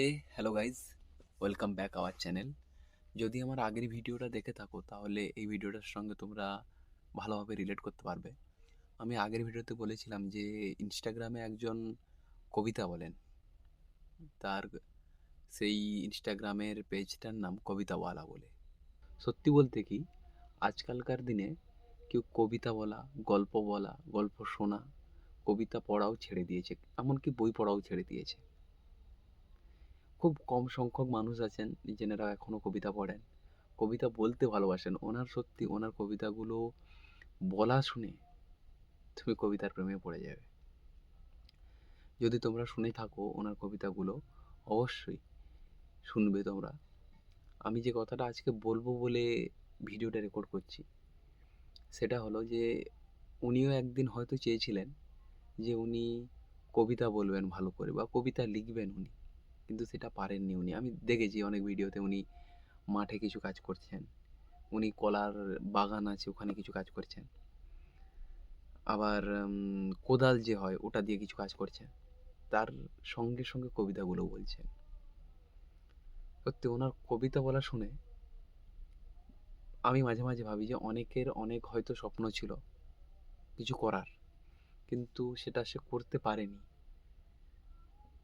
Hey hello guys welcome back our channel যদি আমার আগের ভিডিওটা দেখে থাকো, তাহলে এই ভিডিওটার সঙ্গে তোমরা ভালোভাবে রিলেট করতে পারবে। আমি আগের ভিডিওতে বলেছিলাম যে ইনস্টাগ্রামে একজন কবিতা বলেন। তার সেই ইনস্টাগ্রামের পেজটার নাম কবিতাওয়ালা বলে। সত্যি বলতে কি, আজকালকার দিনে কেউ কবিতা বলা, গল্প বলা, গল্প শোনা, কবিতা পড়াও ছেড়ে দিয়েছে, এমনকি বই পড়াও ছেড়ে দিয়েছে। খুব কম সংখ্যক মানুষ আছেন, যেনারা এখনও কবিতা পড়েন। কবিতা বলতে ভালোবাসেন। ওনার সত্যি, ওনার কবিতাগুলো বলা শুনে তুমি কবিতার প্রেমে পড়ে যাবে। যদি তোমরা শুনে থাকো ওনার কবিতাগুলো, অবশ্যই শুনবে তোমরা। আমি যে কথাটা আজকে বলব বলে ভিডিওটা রেকর্ড করছি, সেটা হলো যে উনিও একদিন হয়তো চেয়েছিলেন যে উনি কবিতা বলবেন ভালো করে বা কবিতা লিখবেন উনি। কিন্তু সেটা পারেননি উনি। আমি দেখেছি অনেক ভিডিওতে উনি মাঠে কিছু কাজ করছেন। উনি কলার বাগান আছে, ওখানে কিছু কাজ করছেন। আবার কোদাল যে হয়, ওটা দিয়ে কিছু কাজ করছেন। তার সঙ্গে সঙ্গে কবিতাগুলো বলছেন। সত্যি, ওনার কবিতা বলা শুনে আমি মাঝে মাঝে ভাবি যে অনেকের অনেক হয়তো স্বপ্ন ছিল কিছু করার, কিন্তু সেটা সে করতে পারেনি।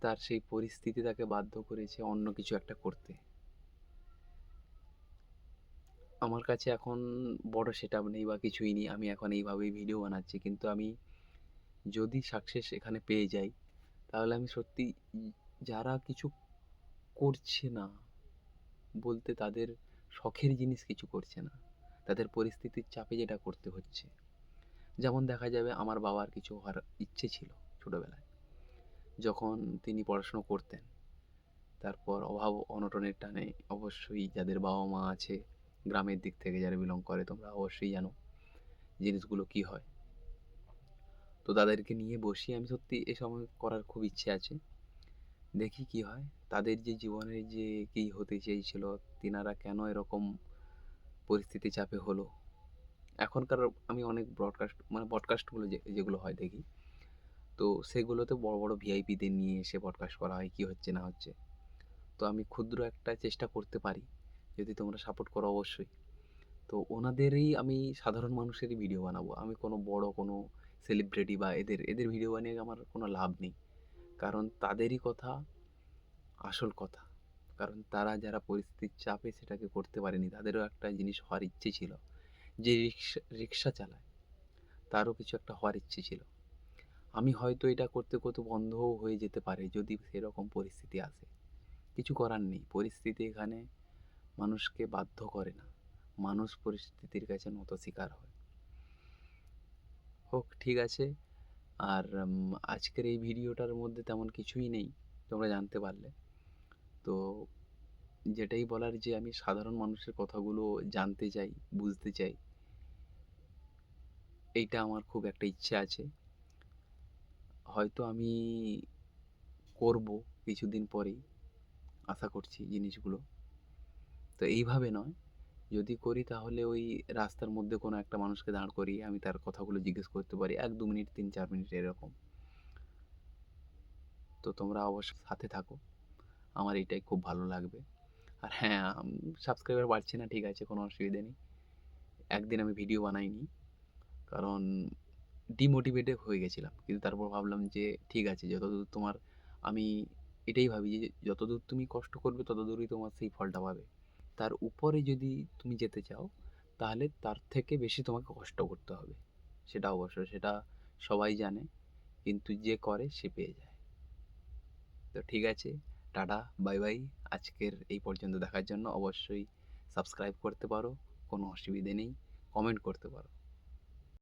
তার সেই পরিস্থিতি তাকে বাধ্য করেছে অন্য কিছু একটা করতে। আমার কাছে এখন বড় সেটআপ নেই বা কিছুই নেই। আমি এখন এইভাবেই ভিডিও বানাচ্ছি। কিন্তু আমি যদি সাকসেস এখানে পেয়ে যাই, তাহলে আমি সত্যি যারা কিছু করছে না বলতে তাদের শখের জিনিস কিছু করছে না। তাদের পরিস্থিতির চাপে যেটা করতে হচ্ছে। যেমন দেখা যাবে আমার বাবার কিছু হওয়ার ইচ্ছে ছিল ছোটোবেলায়। যখন তিনি পড়াশুনো করতেন, তারপর অভাব অনটনের টানে অবশ্যই যাদের বাবা মা আছে গ্রামের দিক থেকে যারা বিলং করে, তোমরা অবশ্যই জানো জিনিসগুলো কি হয়। তো তাদেরকে নিয়ে বসি আমি সত্যি এ সময় করার খুব ইচ্ছে আছে। দেখি কি হয়। তাদের যে জীবনের যে কী হতে চেয়েছিল, তিনারা কেন এরকম পরিস্থিতি চাপে হলো? এখনকার আমি অনেক ব্রডকাস্ট মানে পডকাস্টগুলো যে, যেগুলো হয় দেখি। তো সেগুলোতে বড় বড় ভিআইপিদের নিয়ে এসে পডকাস্ট করা হয়, কী হচ্ছে না হচ্ছে। তো আমি ক্ষুদ্র একটা চেষ্টা করতে পারি, যদি তোমরা সাপোর্ট করো অবশ্যই। তো ওনাদেরই আমি সাধারণ মানুষেরই ভিডিও বানাবো। আমি কোনো বড়, কোনো সেলিব্রিটি বা এদের এদের ভিডিও বানিয়ে আমার কোনো লাভ নেই। কারণ তাদেরই কথা, আসল কথা। কারণ তারা যারা পরিস্থিতির চাপে সেটাকে করতে পারেনি, তাদেরও একটা জিনিস হওয়ার ইচ্ছে ছিল। যে রিক্সা রিক্সা চালায়, তারও কিছু একটা হওয়ার ইচ্ছে ছিল। আমি হয়তো এটা করতে করতে বন্ধও হয়ে যেতে পারে যদি সেরকম পরিস্থিতি আসে। কিছু করার নেই। পরিস্থিতি এখানে মানুষকে বাধ্য করে না। মানুষ পরিস্থিতির কাছে নত শিকার হয়। হোক, ঠিক আছে। আর আজকের এই ভিডিওটার মধ্যে তেমন কিছুই নেই। তোমরা জানতে পারলে। তো যেটাই বলার যে আমি সাধারণ মানুষের কথাগুলো জানতে চাই, বুঝতে চাই, এইটা আমার খুব একটা ইচ্ছে আছে। হয়তো আমি করব কিছুদিন পরেই, আশা করছি জিনিসগুলো। তো এইভাবে নয়। যদি করি তাহলে ওই রাস্তার মধ্যে কোনো একটা মানুষকে দাঁড় করিয়ে আমি তার কথাগুলো জিজ্ঞেস করতে পারি। এক দু মিনিট, তিন চার মিনিট এরকম। তো তোমরা অবশ্যই সাথে থাকো। আমার এটাই খুব ভালো লাগবে। আর হ্যাঁ সাবস্ক্রাইবার বাড়ছে না, ঠিক আছে, কোনো অসুবিধা নেই। একদিন আমি ভিডিও বানাইনি। কারণ ডিমোটিভেটেড হয়ে গেছিলাম। কিন্তু তারপর ভাবলাম যে, ঠিক আছে, যতদূর তোমার আমি এটাই ভাবি যে, যতদূর তুমি কষ্ট করবে, ততদূরই তোমার সেই ফলটা পাবে। তার উপরে যদি তুমি যেতে চাও, তাহলে তার থেকে বেশি তোমাকে কষ্ট করতে হবে। সেটা অবশ্য, সেটা সবাই জানে, কিন্তু যে করে, সে পেয়ে যায়। তো ঠিক আছে, টাটা, বাই বাই। আজকের এই পর্যন্ত দেখার জন্য অবশ্যই সাবস্ক্রাইব করতে পারো, কোনো অসুবিধে নেই, কমেন্ট করতে পারো।